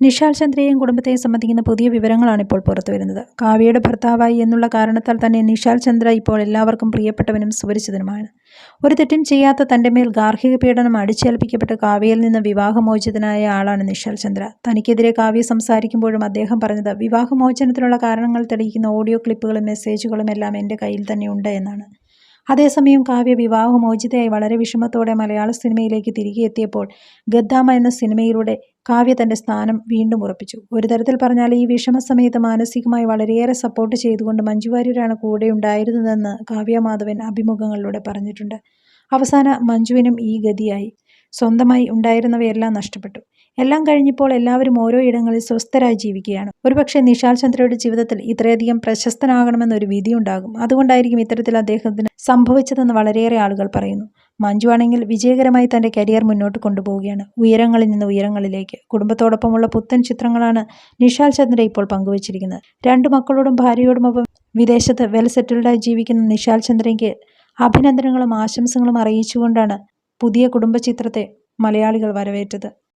നിഷാൽ ചന്ദ്രയെയും കുടുംബത്തെയും സംബന്ധിക്കുന്ന പുതിയ വിവരങ്ങളാണ് ഇപ്പോൾ പുറത്തു വരുന്നത്. കാവ്യയുടെ ഭർത്താവായി എന്നുള്ള കാരണത്താൽ തന്നെ നിഷാൽ ചന്ദ്ര ഇപ്പോൾ എല്ലാവർക്കും പ്രിയപ്പെട്ടവനും സുപരിചിതനുമാണ്. ഒരു തെറ്റും ചെയ്യാത്ത തന്റെ മേൽ ഗാർഹിക പീഡനം അടിച്ചേൽപ്പിക്കപ്പെട്ട് കാവ്യയിൽ നിന്ന് വിവാഹമോചിതനായ ആളാണ് നിഷാൽ ചന്ദ്ര. തനിക്കെതിരെ കാവ്യ സംസാരിക്കുമ്പോഴും അദ്ദേഹം പറഞ്ഞത് വിവാഹമോചനത്തിനുള്ള കാരണങ്ങൾ തെളിയിക്കുന്ന ഓഡിയോ ക്ലിപ്പുകളും മെസ്സേജുകളും എല്ലാം എന്റെ കയ്യിൽ തന്നെ ഉണ്ട് എന്നാണ്. അതേസമയം കാവ്യ വിവാഹമോചിതയായി വളരെ വിഷമത്തോടെ മലയാള സിനിമയിലേക്ക് തിരികെ എത്തിയപ്പോൾ ഗദ്ദാമ എന്ന സിനിമയിലൂടെ കാവ്യ തന്റെ സ്ഥാനം വീണ്ടും ഉറപ്പിച്ചു. ഒരു തരത്തിൽ പറഞ്ഞാൽ ഈ വിഷമ സമയത്ത് മാനസികമായി വളരെയേറെ സപ്പോർട്ട് ചെയ്തുകൊണ്ട് മഞ്ജു വാര്യരാണ് കൂടെ ഉണ്ടായിരുന്നതെന്ന് കാവ്യ മാധവൻ അഭിമുഖങ്ങളിലൂടെ പറഞ്ഞിട്ടുണ്ട്. അവസാന മഞ്ജുവിനും ഈ ഗതിയായി. സ്വന്തമായി ഉണ്ടായിരുന്നവയെല്ലാം നഷ്ടപ്പെട്ടു. എല്ലാം കഴിഞ്ഞപ്പോൾ എല്ലാവരും ഓരോ ഇടങ്ങളിൽ സ്വസ്ഥരായി ജീവിക്കുകയാണ്. ഒരുപക്ഷെ നിഷാൽ ചന്ദ്രയുടെ ജീവിതത്തിൽ ഇത്രയധികം പ്രശസ്തനാകണമെന്നൊരു വിധിയുണ്ടാകും അതുകൊണ്ടായിരിക്കും ഇത്തരത്തിൽ അദ്ദേഹത്തിന് സംഭവിച്ചതെന്ന് വളരെയേറെ ആളുകൾ പറയുന്നു. മഞ്ജു ആണെങ്കിൽ വിജയകരമായി തന്റെ കരിയർ മുന്നോട്ട് കൊണ്ടുപോവുകയാണ്. ഉയരങ്ങളിൽ നിന്ന് ഉയരങ്ങളിലേക്ക്. കുടുംബത്തോടൊപ്പമുള്ള പുത്തൻ ചിത്രങ്ങളാണ് നിഷാൽ ചന്ദ്ര ഇപ്പോൾ പങ്കുവച്ചിരിക്കുന്നത്. രണ്ടു മക്കളോടും ഭാര്യയോടുമൊപ്പം വിദേശത്ത് വെൽ സെറ്റിൽഡായി ജീവിക്കുന്ന നിഷാൽ ചന്ദ്രയ്ക്ക് അഭിനന്ദനങ്ങളും ആശംസകളും അറിയിച്ചുകൊണ്ടാണ് പുതിയ കുടുംബ ചിത്രത്തെ മലയാളികൾ വരവേറ്റത്.